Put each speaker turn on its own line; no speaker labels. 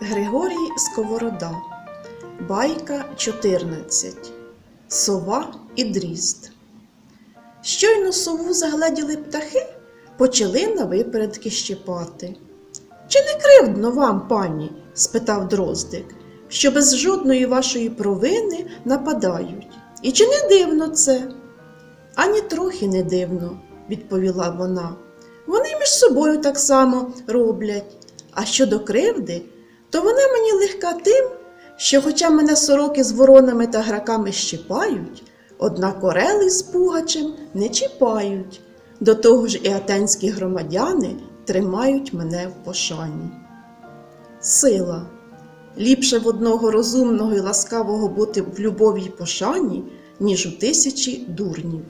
Григорій Сковорода. Байка 14. Сова і дріст. Щойно сову загледіли птахи, почали на випередки щипати. Чи не кривдно вам, пані? спитав дроздик, що без жодної вашої провини нападають. І чи не дивно це? Ані трохи не дивно, відповіла вона. Вони між собою так само роблять. А щодо кривди, то вона мені легка тим, що, хоча мене сороки з воронами та граками щипають, однак орели з пугачем не чіпають. До того ж і атенські громадяни тримають мене в пошані. Сила. Ліпше в одного розумного і ласкавого бути в любові й пошані, ніж у тисячі дурнів.